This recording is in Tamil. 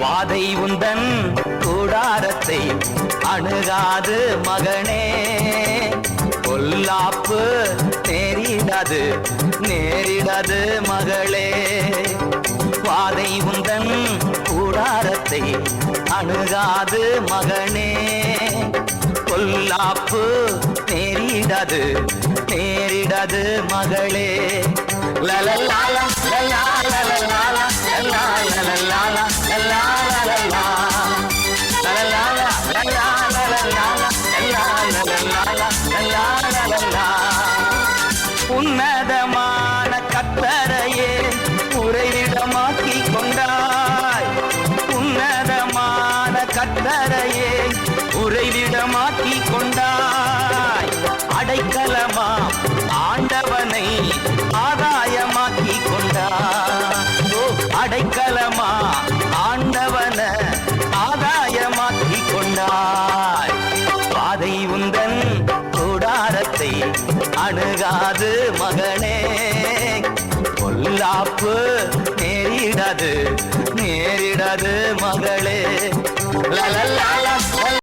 வாதை உந்தன் கூடாரத்தை அணுகாது மகனே. பொல்லாப்பு நேரிடாது நேரிடாது மகளே. வாதை உந்தன் கூடாரத்தை அணுகாது மகனே. பொல்லாப்பு நேரிடாது நேரிடாது மகளே. லலலாலா, லலா, உன்னதமான கத்தரையே உறைவிடமாக்கி கொண்டாய். உன்னதமான கத்தரையே உறைவிடமாக்கி கொண்டாய். அடைக்கலமா ஆண்டவனை ஆதாயமாக்கி கொண்டாய். அடைக்கலமா அணுகாது மகனே. பொல்லாப்பு நேரிடாது நேரிடாது மகளே. லலல்லா